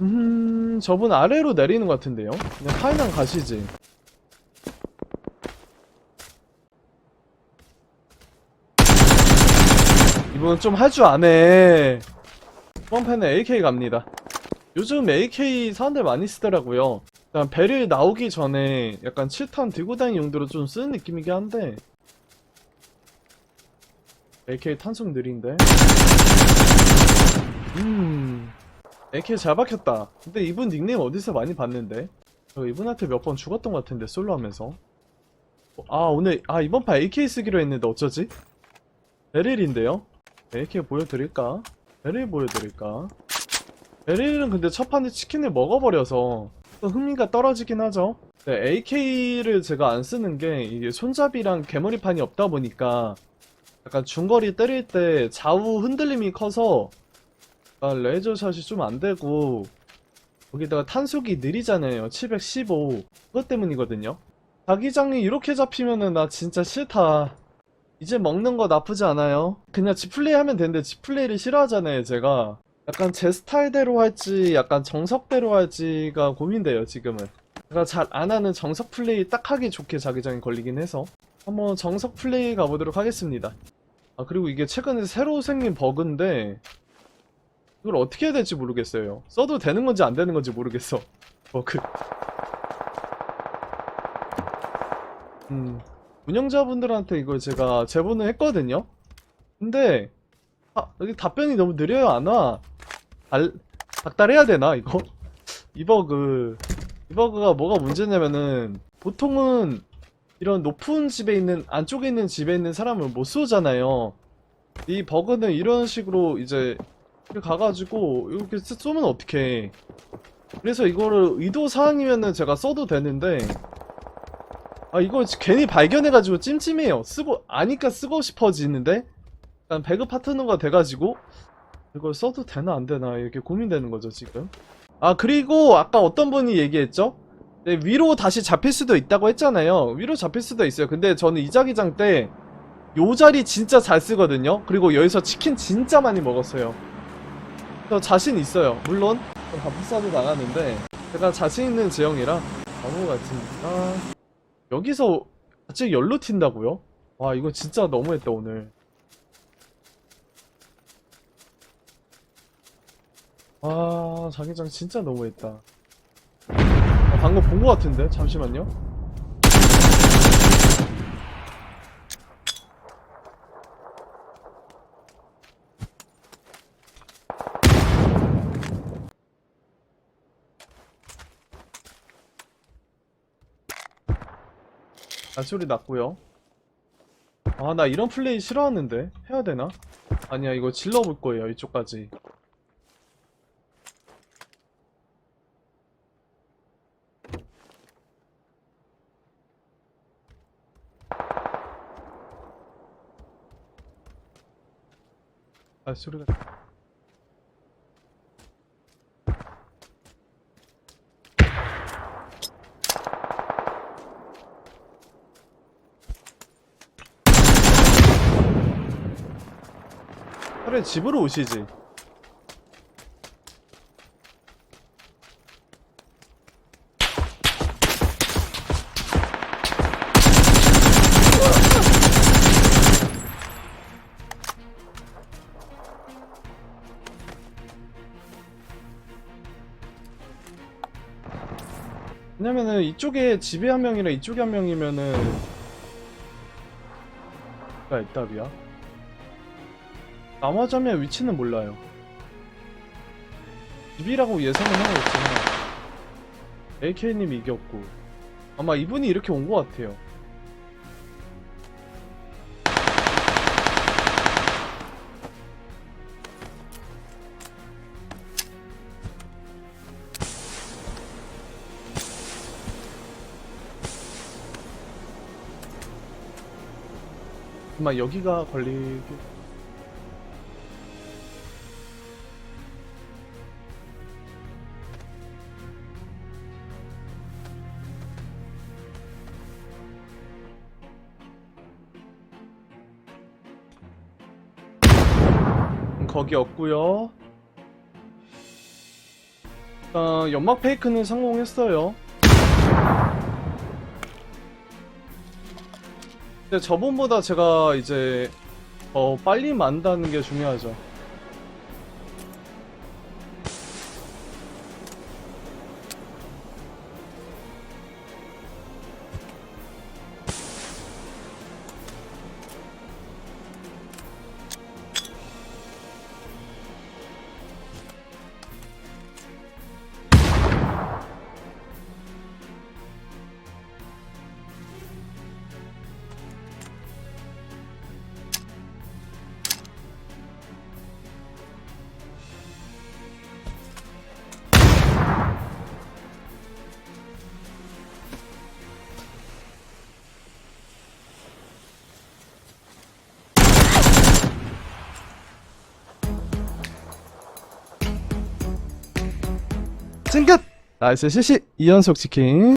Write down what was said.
음, 저분 아래로 내리는 것 같은데요? 그냥 파이난 가시지. 이분은 좀할 줄 아네. 판에 AK 갑니다. 요즘 AK 사람들 많이 쓰더라고요. 일단 배를 나오기 전에 약간 7탄 들고 다니는 용도로 좀 쓰는 느낌이긴 한데 AK 탄속 느린데 음 AK 잘 박혔다 근데 이분 닉네임 어디서 많이 봤는데 저 이분한테 몇 번 죽었던 것 같은데 솔로 하면서 아 오늘 아 이번 판 AK 쓰기로 했는데 어쩌지? 베릴인데요? AK 보여드릴까? 베릴 보여드릴까? 베릴은 근데 첫 판에 치킨을 먹어버려서 또 흥미가 떨어지긴 하죠 네, AK를 제가 안 쓰는 게 이게 손잡이랑 개머리판이 없다 보니까 약간 중거리 때릴 때 좌우 흔들림이 커서 아, 레이저샷이 좀 안 되고 거기다가 탄속이 느리잖아요. 715 그것 때문이거든요. 자기장이 이렇게 잡히면은 나 진짜 싫다. 이제 먹는 거 나쁘지 않아요. 그냥 지플레이 하면 되는데 지플레이를 싫어하잖아요 제가. 약간 제 스타일대로 할지 약간 정석대로 할지가 고민돼요 지금은. 제가 잘 안 하는 정석 플레이 딱 하기 좋게 자기장이 걸리긴 해서 한번 정석 플레이 가보도록 하겠습니다. 아 그리고 이게 최근에 새로 생긴 버그인데 이걸 어떻게 해야 될지 모르겠어요. 써도 되는 건지 안 되는 건지 모르겠어. 버그. 음 운영자분들한테 이걸 제가 제보는 했거든요. 근데 아 여기 답변이 너무 느려요 안 와 알, 닥달해야 되나 이거? 이 버그. 이 버그가 뭐가 문제냐면은 보통은 이런 높은 집에 있는 안쪽에 있는 집에 있는 사람을 못 쏘잖아요. 이 버그는 이런 식으로 이제 가가지고 이렇게 쓰- 쏘면 어떡해. 그래서 이거를 의도 사항이면은 제가 써도 되는데 아 이거 괜히 발견해가지고 찜찜해요. 쓰고 아니까 쓰고 싶어지는데 약간 배그 파트너가 돼가지고 이걸 써도 되나 안 되나 이렇게 고민되는 거죠 지금. 아 그리고 아까 어떤 분이 얘기했죠? 네, 위로 다시 잡힐 수도 있다고 했잖아요. 위로 잡힐 수도 있어요. 근데 저는 이자기장 때 요 자리 진짜 잘 쓰거든요. 그리고 여기서 치킨 진짜 많이 먹었어요. 저 자신 있어요. 물론 좀 밥비싸도 나가는데 제가 자신 있는 지형이라 바보 같으니까 여기서 갑자기 열로 튄다고요? 와 이거 진짜 너무했다 오늘. 아 자기장 진짜 너무했다. 아, 방금 본 것 같은데 잠시만요. 발소리 났고요. 아 나 이런 플레이 싫어하는데 해야 되나? 아니야 이거 질러볼 거예요 이쪽까지. 발소리가 차라리 집으로 오시지. 왜냐면은 이쪽에 집에 한 명이랑 이쪽에 한 명이면은 가 있답이야. 나머지면 위치는 몰라요. 집이라고 예상은 하고 있지만 AK님이 이겼고 아마 이분이 이렇게 온 것 같아요. 아마 여기가 걸리기 거기 없고요. 어, 연막 페이크는 성공했어요. 근데 저번보다 제가 이제 어, 빨리 만다는 게 중요하죠. 찡긋! 나이스 CC 2연속 치킨